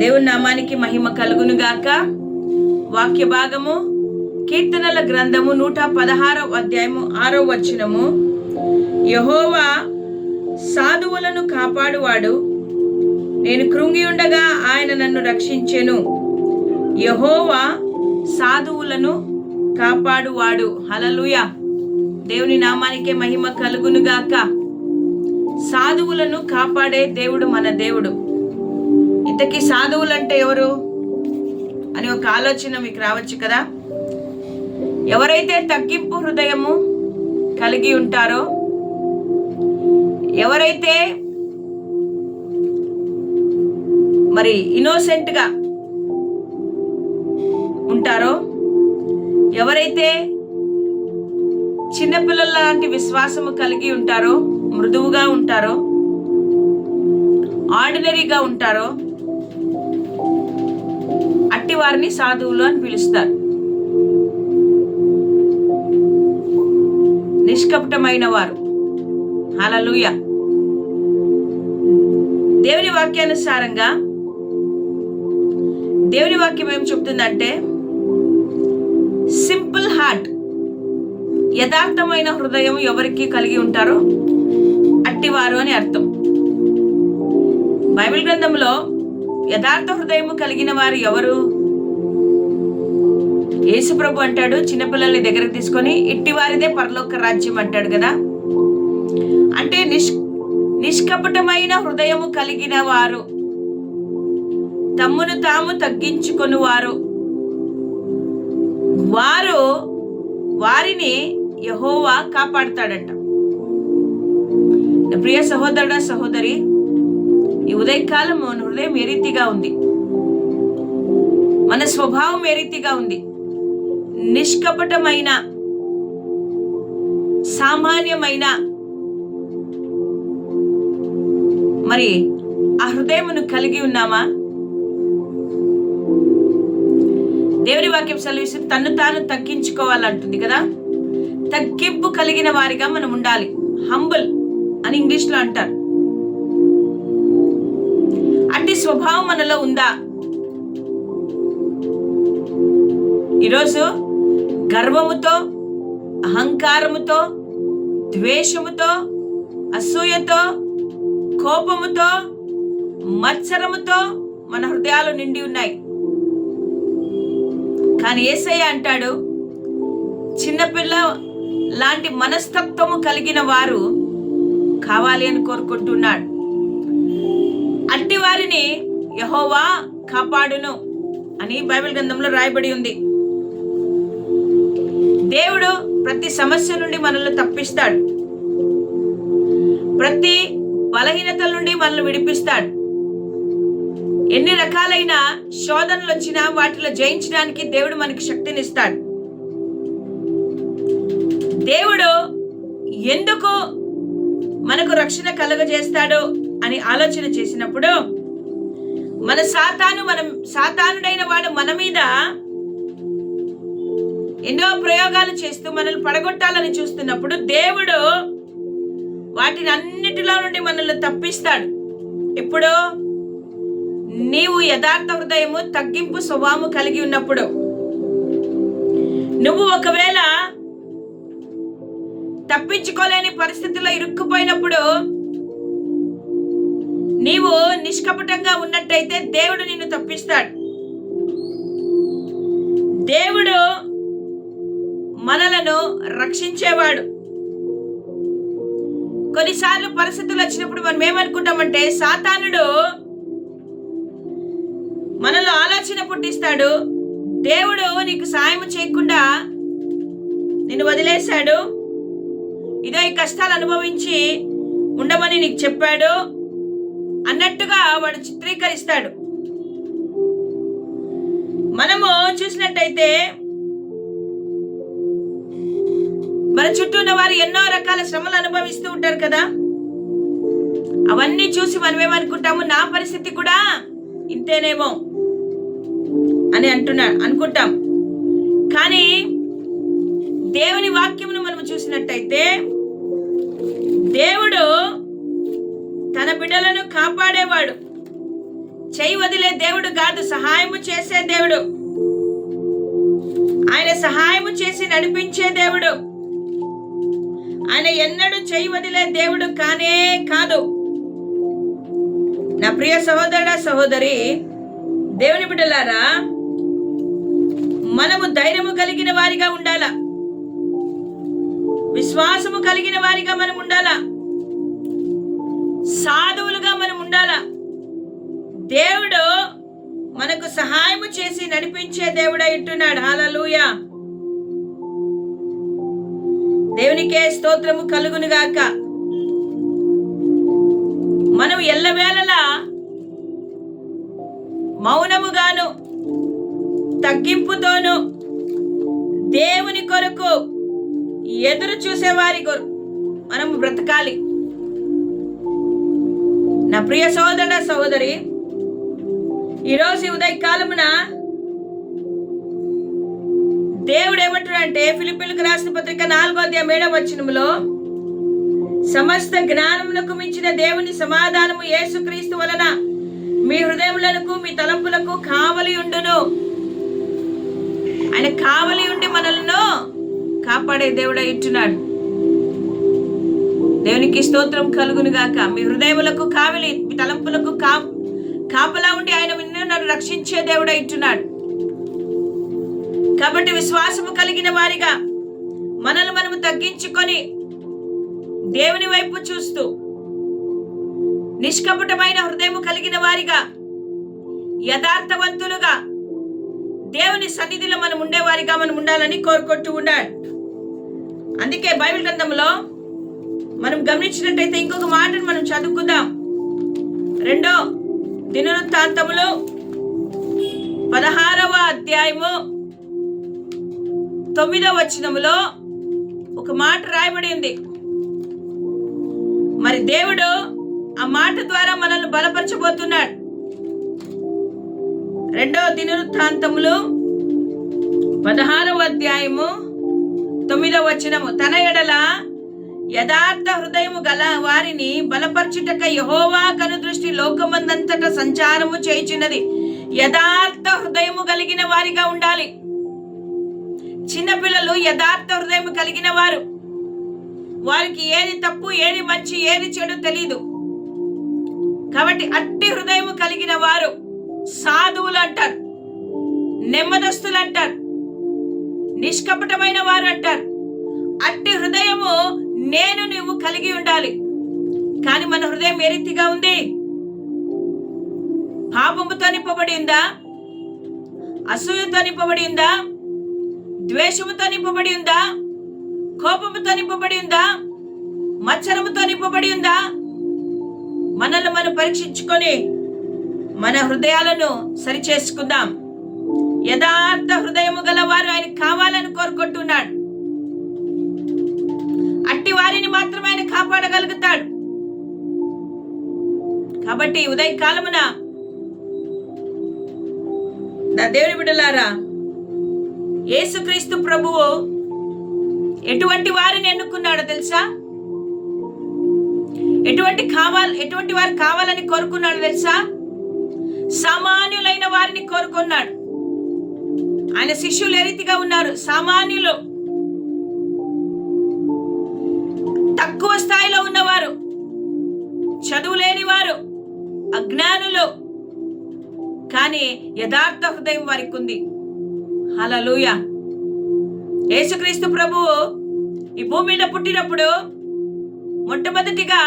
దేవుని నామానికి మహిమ కలుగును గాక. వాక్య భాగము కీర్తనల గ్రంథము నూట పదహారో అధ్యాయము ఆరో వచనము. యహోవా సాధువులను కాపాడువాడు. నేను కృంగి ఉండగా ఆయన నన్ను రక్షించెను. యహోవా సాధువులను కాపాడువాడు. హలలుయ దేవుని నామానికే మహిమ కలుగునుగాక సాధువులను కాపాడే దేవుడు మన దేవుడు. ఇంతకీ సాధువులంటే ఎవరు? అని ఒక ఆలోచన మీకు రావచ్చు కదా? ఎవరైతే తగ్గింపు హృదయము కలిగి ఉంటారో ఎవరైతే మరి ఇన్నోసెంట్గా ఉంటారో ఎవరైతే చిన్నపిల్లల లాంటి విశ్వాసము కలిగి ఉంటారో మృదువుగా ఉంటారో ఆర్డినరీగా ఉంటారో అట్టి వారిని సాధువులు అని పిలుస్తారు. నిష్కపటమైన వారు. హలలుయ దేవుని వాక్యానుసారంగా దేవుని వాక్యం ఏం చెప్తుందంటే సింపుల్ హార్ట్ యథార్థమైన హృదయం ఎవరికి కలిగి ఉంటారో అట్టివారు అని అర్థం. బైబిల్ గ్రంథంలో యథార్థ హృదయం కలిగిన వారు ఎవరు? యేసుప్రభు అంటాడు చిన్నపిల్లల్ని దగ్గర తీసుకొని ఇట్టివారిదే పరలోక రాజ్యం అంటాడు కదా. అంటే నిష్ నిష్కపటమైన హృదయము కలిగిన వారు తమ్మును తాము తగ్గించుకొని వారు వారు వారిని యహోవా కాపాడుతాడంట. ప్రియ సహోదరుడ సహోదరి ఈ ఉదయకాలం మన హృదయం ఏ రీతిగా ఉంది? మన స్వభావం ఏ రీతిగా ఉంది? నిష్కపటమైన సామాన్యమైన మరి ఆ హృదయమును కలిగి ఉన్నామా? దేవుని వాక్యం సెలవిస్తూ తన్ను తాను తగ్గించుకోవాలంటుంది కదా? తగ్గింపు కలిగిన వారిగా మనం ఉండాలి. హంబుల్ అని ఇంగ్లీష్లో అంటారు. అట్టి స్వభావం మనలో ఉందా? ఈరోజు గర్వముతో అహంకారముతో ద్వేషముతో అసూయతో కోపముతో మత్సరముతో మన హృదయాలు నిండి ఉన్నాయి. కానీ ఏసయ్య అంటాడు చిన్నపిల్ల లాంటి మనస్తత్వము కలిగిన వారు కావాలి అని కోరుకుంటున్నాడు. అట్టి వారిని యహోవా కాపాడును అని బైబిల్ గ్రంథంలో రాయబడి ఉంది. దేవుడు ప్రతి సమస్య నుండి మనల్ని తప్పిస్తాడు. ప్రతి బలహీనతల నుండి మనల్ని విడిపిస్తాడు. ఎన్ని రకాలైన శోధనలు వచ్చినా వాటిలో జయించడానికి దేవుడు మనకి శక్తినిస్తాడు దేవుడు ఎందుకు మనకు రక్షణ కలుగజేస్తాడు అని ఆలోచన చేసినప్పుడు మన సాతాను మనం సాతానుడైన వాడు మన మీద ఎన్నో ప్రయోగాలు చేస్తూ మనల్ని పడగొట్టాలని చూస్తున్నప్పుడు దేవుడు వాటిని అన్నిటిలో నుండి మనల్ని తప్పిస్తాడు. ఎప్పుడు? నీవు యథార్థ హృదయము తగ్గింపు స్వభావము కలిగి ఉన్నప్పుడు. నువ్వు ఒకవేళ తప్పించుకోలేని పరిస్థితుల్లో ఇరుక్కుపోయినప్పుడు నీవు నిష్కపటంగా ఉన్నట్టయితే దేవుడు నిన్ను తప్పిస్తాడు. దేవుడు మనలను రక్షించేవాడు. కొన్నిసార్లు పరిస్థితులు వచ్చినప్పుడు మనం ఏమనుకుంటామంటే సాతానుడు మనలో ఆలోచన పుట్టిస్తాడు. దేవుడు నీకు సాయం చేయకుండా నిన్ను వదిలేశాడు. ఇదో ఈ కష్టాలు అనుభవించి ఉండమని నీకు చెప్పాడు. అన్నట్టుగా వాడు చిత్రీకరిస్తాడు. మనము చూసినట్టయితే మన చుట్టూ ఉన్న వారు ఎన్నో రకాల శ్రమలు అనుభవిస్తూ ఉంటారు కదా? అవన్నీ చూసి మనం ఏమనుకుంటాము నా పరిస్థితి కూడా ఇంతేనేమో అని అంటున్నా అనుకుంటాం. కానీ దేవుని వాక్యమును మనం చూసినట్టయితే దేవుడు తన బిడ్డలను కాపాడేవాడు. చేయి వదిలే దేవుడు కాదు సహాయము చేసే దేవుడు. ఆయన సహాయము చేసి నడిపించే దేవుడు. ఆయన ఎన్నడూ చేయి వదిలే దేవుడు కానే కాదు. నా ప్రియ సహోదరుడ సహోదరి దేవుని బిడ్డలారా మనము ధైర్యము కలిగిన వారిగా ఉండాలా? విశ్వాసము కలిగిన వారిగా మనం ఉండాలా? సాధువులుగా మనం ఉండాలా? దేవుడు మనకు సహాయము చేసి నడిపించే దేవుడై ఉంటున్నాడు. హాలూయా దేవునికే స్తోత్రము కలుగును గాక. మనం ఎల్లవేళలా మౌనముగాను తగ్గింపుతోను దేవుని కొరకు ఎదురు చూసేవారి కొరకు మనం బ్రతకాలి. నా ప్రియ సోదర సహోదరి ఈరోజు ఉదయకాలమున దేవుడు ఏమంటాడంటే ఫిలిపిలకు రాసిన పత్రిక నాలుగో అధ్యాయం ఏడవ వచనంలో సమస్త జ్ఞానమునకు మించిన దేవుని సమాధానము యేసుక్రీస్తు వలన మీ హృదయములకు మీ తలంపులకు కావలి ఉండును. ఆయన కావలి ఉండి మనలను కాపాడే దేవుడు ఇట్టున్నాడు దేవునికి స్తోత్రం కలుగును గాక. మీ హృదయములకు కావలి మీ తలంపులకు కా కాపలా ఉండి ఆయన నిన్ను రక్షించే దేవుడు ఇట్టున్నాడు కాబట్టి విశ్వాసము కలిగిన వారిగా మనల్ని మనము తగ్గించుకొని దేవుని వైపు చూస్తూ నిష్కపటమైన హృదయము కలిగిన వారిగా యథార్థవంతులుగా దేవుని సన్నిధిలో మనం ఉండేవారిగా మనం ఉండాలని కోరుకుంటూ ఉన్నాడు. అందుకే బైబిల్ గ్రంథంలో మనం గమనించినట్టయితే ఇంకొక మాటను మనం చదువుకుందాం. రెండో దినవృత్తాంతములు పదహారవ అధ్యాయము తొమ్మిదో వచనములో ఒక మాట రాయబడి ఉంది మరి దేవుడు ఆ మాట ద్వారా మనల్ని బలపరచబోతున్నాడు. రెండవ దినవృత్తాంతములు పదహారవ అధ్యాయము తొమ్మిదవ వచనము. తన ఎడల యథార్థ హృదయము గల వారిని బలపరచుటక యహోవా కను దృష్టి లోకమందంతట సంచారము చేయుచున్నది. యథార్థ హృదయము కలిగిన వారిగా ఉండాలి. చిన్నపిల్లలు యథార్థ హృదయం కలిగిన వారు. వారికి ఏది తప్పు ఏది మంచి ఏది చెడు తెలీదు. కాబట్టి అట్టి హృదయం కలిగిన వారు సాధువులు అంటారు నెమ్మదస్తులు అంటారు నిష్కపటమైన వారు అంటారు. అట్టి హృదయము నేను నువ్వు కలిగి ఉండాలి. కానీ మన హృదయం ఏ రీతిగా ఉంది? పాపముతో నింపబడిందా అసూయతో నింపబడిందా ద్వేషముతో నింపబడి ఉందా? కోపముతో నింపబడి ఉందా? మచ్చరముతో నింపబడి ఉందా? మనల్ని మనం పరీక్షించుకొని మన హృదయాలను సరిచేసుకుందాం. యథార్థ హృదయము గల వారు ఆయన కావాలని కోరుకుంటున్నాడు. అట్టి వారిని మాత్రమే ఆయన కాపాడగలుగుతాడు. కాబట్టి ఉదయ కాలమున నా దేవుని బిడ్డలారా యేసుక్రీస్తు ప్రభువు ఎటువంటి వారిని ఎన్నుకున్నాడో తెలుసా? ఎటువంటి కావాలి ఎటువంటి వారు కావాలని కోరుకున్నాడు తెలుసా? సామాన్యులైన వారిని కోరుకున్నాడు. ఆయన శిష్యులు ఏ రీతిగా ఉన్నారు? సామాన్యులు. తక్కువ స్థాయిలో ఉన్నవారు. చదువు లేని వారు అజ్ఞానులు. కానీ యథార్థ హృదయం వారికి ఉంది హలలుయ యేసుక్రీస్తు ప్రభువు ఈ భూమి మీద పుట్టినప్పుడు మొట్టమొదటిగా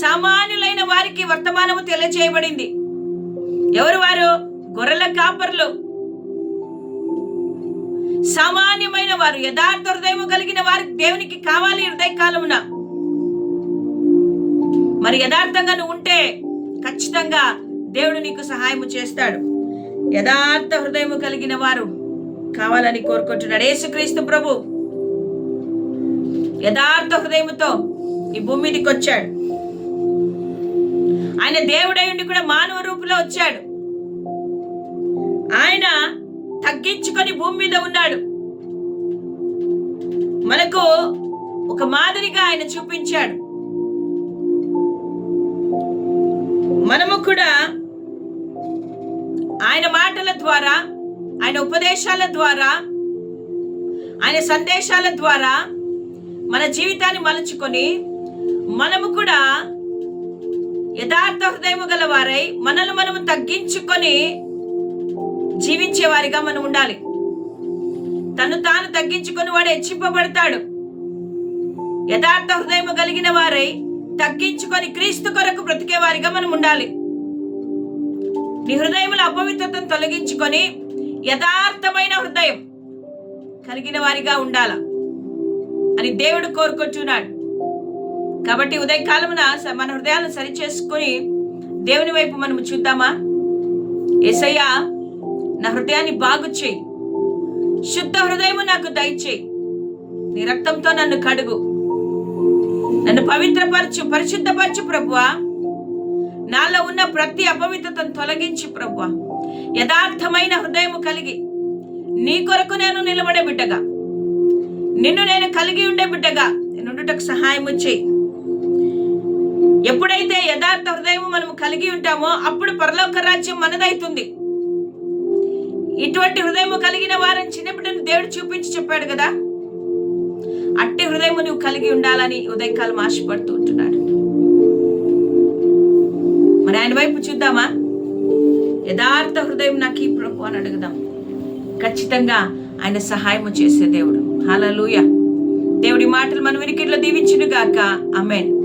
సామాన్యులైన వారికి వర్తమానము తెలియజేయబడింది ఎవరు వారు? గొర్రెల కాపర్లు. సామాన్యమైన వారు యథార్థ హృదయం కలిగిన వారికి దేవునికి కావాలి హృదయ కాలమున మరి యథార్థంగా నువ్వు ఉంటే ఖచ్చితంగా దేవుడు నీకు సహాయము చేస్తాడు. యథార్థ హృదయము కలిగిన వారు కావాలని కోరుకుంటున్నాడు యేసుక్రీస్తు ప్రభు. యథార్థ హృదయముతో ఈ భూమి మీదకి వచ్చాడు. ఆయన దేవుడై ఉండి కూడా మానవ రూపంలో వచ్చాడు. ఆయన తగ్గించుకొని భూమి మీద ఉన్నాడు. మనకు ఒక మాదిరిగా ఆయన చూపించాడు. మనము కూడా ఆయన మాటల ద్వారా ఆయన ఉపదేశాల ద్వారా ఆయన సందేశాల ద్వారా మన జీవితాన్ని మలుచుకొని మనము కూడా యథార్థ హృదయము గల వారై మనల్ని మనము తగ్గించుకొని జీవించేవారిగా మనం ఉండాలి. తను తాను తగ్గించుకొని వాడు హెచ్చింపబడతాడు. యథార్థ హృదయము కలిగిన వారై తగ్గించుకొని క్రీస్తు కొరకు బ్రతికే వారిగా మనం ఉండాలి. నీ హృదయముల అపవిత్రతను తొలగించుకొని యథార్థమైన హృదయం కలిగిన వారిగా ఉండాల? అని దేవుడు కోరుకుంటున్నాడు. కాబట్టి ఉదయకాలమున స- మన హృదయాలను సరిచేసుకొని దేవుని వైపు మనం చూద్దామా? ఏసయ్యా నా హృదయాన్ని బాగు చేయి. శుద్ధ హృదయము నాకు దయచేయి. నీ రక్తంతో నన్ను కడుగు. నన్ను పవిత్రపరచు పరిశుద్ధపరచు ప్రభువా. నాలో ఉన్న ప్రతి అపవిత్రతను తొలగించి ప్రభు యథార్థమైన హృదయము కలిగి నీ కొరకు నేను నిలబడే బిడ్డగా. నిన్ను నేను కలిగి ఉండే బిడ్డగా నుండుటకు సహాయం చేయి. ఎప్పుడైతే యథార్థ హృదయం మనం కలిగి ఉంటామో అప్పుడు పరలోక రాజ్యం మనదైతుంది. ఇటువంటి హృదయము కలిగిన వారిని చిన్నప్పుడు దేవుడు చూపించి చెప్పాడు కదా. అట్టి హృదయము నువ్వు కలిగి ఉండాలని ఉదయకాలం ఆశపడుతూ ఉంటున్నాడు. మరి ఆయన వైపు చూద్దామా? యథార్థ హృదయం నాకు ఈ ప్రభు అని అడుగుదాం. ఖచ్చితంగా ఆయన సహాయము చేసే దేవుడు. హలలుయ దేవుడి మాటలు మన వినికిట్లో దీవించునుగాక. అమెన్